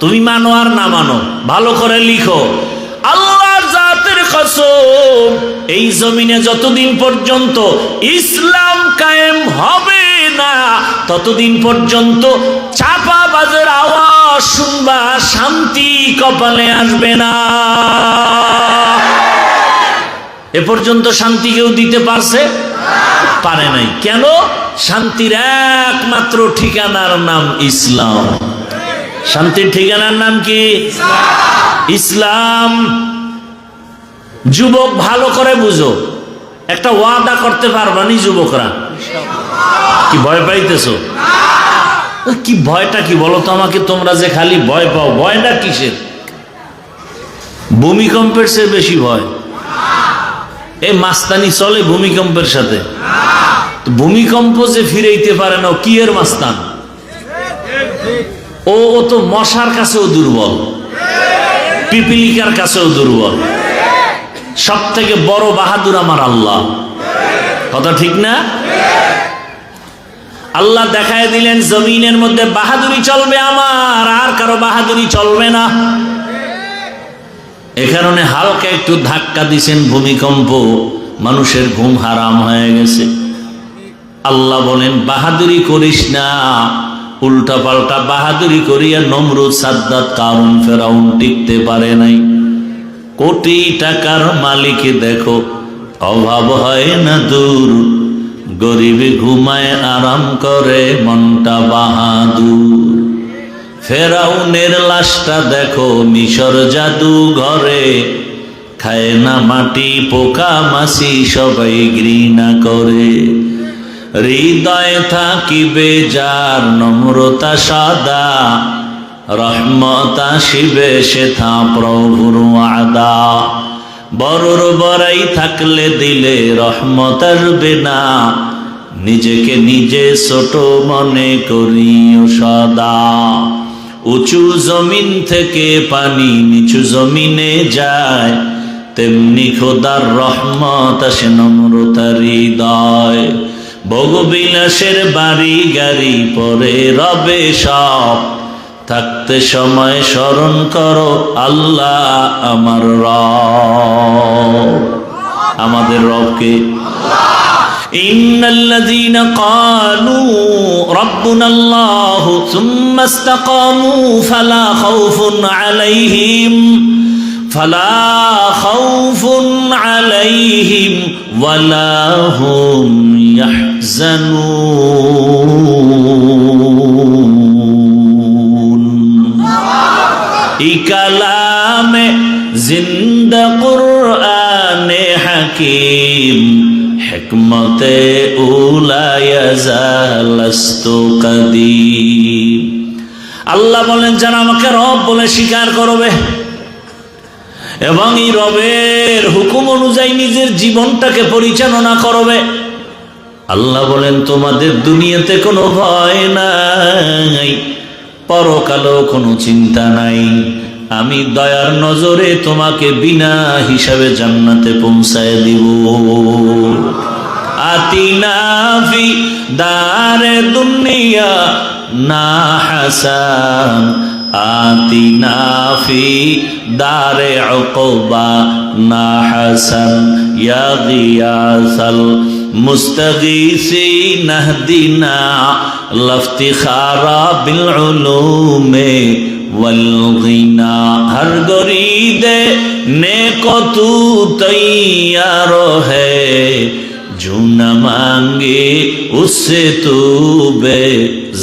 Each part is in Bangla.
তুমি মানো আর না মানো, ভালো করে লিখো। আল্লাহর জাতের কসম, এই জমিনে যতদিন পর্যন্ত ইসলাম কায়েম হবে না, ততদিন পর্যন্ত চাপা বাজের আওয়াজ শুনবা, শান্তি কপালে আসবে না। এ পর্যন্ত শান্তি কেউ দিতে পারছে? পারে নাই। কেন? শান্তির একমাত্র ঠিকানার নাম ইসলাম। শান্তির ঠিকানার নাম কি? ইসলাম। যুবক ভালো করে বুঝো। একটা ওয়াদা করতে পারবা নি যুবকরা? কি ভয় পাইতেছো? কি ভয়টা কি বলো তো আমাকে? তোমরা যে খালি ভয় পাও, ভয়টা কিসের? ভূমিকম্পের চেয়ে বেশি ভয়। এ, মাস্তানি চলে ভূমিকম্পের সাথে। ভূমিকম্প যে ফিরাইতে পারে না কি এর মাস্তান? ও ও তো মশার কাছেও দুর্বল, পিপিলিকার কাছেও দুর্বল। সব থেকে বড় বাহাদুর আমার আল্লাহ। কথা ঠিক না? আল্লাহ দেখায় দিলেন, জমিনের মধ্যে বাহাদুরি চলবে আমার, আর কারও বাহাদুরি চলবে না। এ কারণে হালকা একটু ধাক্কা দিছেন ভূমিকম্প, মানুষের ঘুম হারাম হয়ে গেছে। আল্লাহ বলেন, বাহাদুরি করিস না। উল্টা পাল্টা বাহাদুরি করিয়া নমরুদ সাদ্দাত কারণ ফেরাউন টিকতে পারে নাই। কোটি টাকার মালিক দেখো, অভাব হয় না দূর। গরিবে ঘুমায়, আরাম করে, মনটা বাহাদুর। ফেরাউনের লাশটা দেখো, মিশর জাদু ঘরে। খায় না মাটি, পোকা মাসি সবাই ঘৃণা করে। হৃদয় থাকিবে যার নম্রতা সাদা, রহমতা শিবে সেথা প্রভুর আদা বড়র বড়াই থাকলে দিলে রহমত আসবে না, নিজেকে নিজে ছোট মনে করিও সদা। উঁচু জমিন থেকে পানি নিচু জমিনে যায়, তেমনি খোদার রহমত আসে নম্রতার হৃদয়। ভোগবিলাসের বাড়ি গাড়ি পরে রবে সব থাকতে সময় স্মরণ করো আল্লাহ আমার রব আমাদের রবকে إن الذين قالوا ربنا الله ثم استقاموا فلا خوف عليهم فلا خوف عليهم ولا هم يحزنون ইকালাম জিন্দ কুরআন হাকিম হিকমতে উলায়াজালস্তু কদিম আল্লাহ বলেন যারা আমাকে রব বলে স্বীকার করবে এবং এই রবের হুকুম অনুযায়ী নিজের জীবনটাকে পরিচালনা করবে। আল্লাহ বলেন, তোমাদের দুনিয়াতে কোনো ভয় নাই, পরকালেও কোনো চিন্তা নাই। আমি দয়ার নজরে তোমাকে বিনা হিসাবে জান্নাতে পৌঁছায় দিব। আতিনাফি দারে দুনিয়া না হাসান آتنا فی دار عقوبہ نا حسن یا غیاث المستغیثی نہدینا لفتخارا بالعلوم والغینا ہر گرید نیکو تو تیارو ہے، جو نہ مانگے اس سے تو بے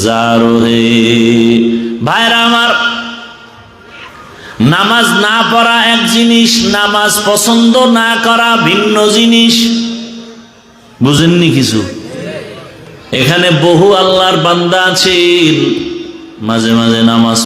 زارو ہے۔ ভাইরা আমার, নামাজ না পড়া এক জিনিস, নামাজ পছন্দ না করা ভিন্ন জিনিস। বুঝেননি কিছু? এখানে বহু আল্লাহর বান্দা আছেন, মাঝে মাঝে নামাজ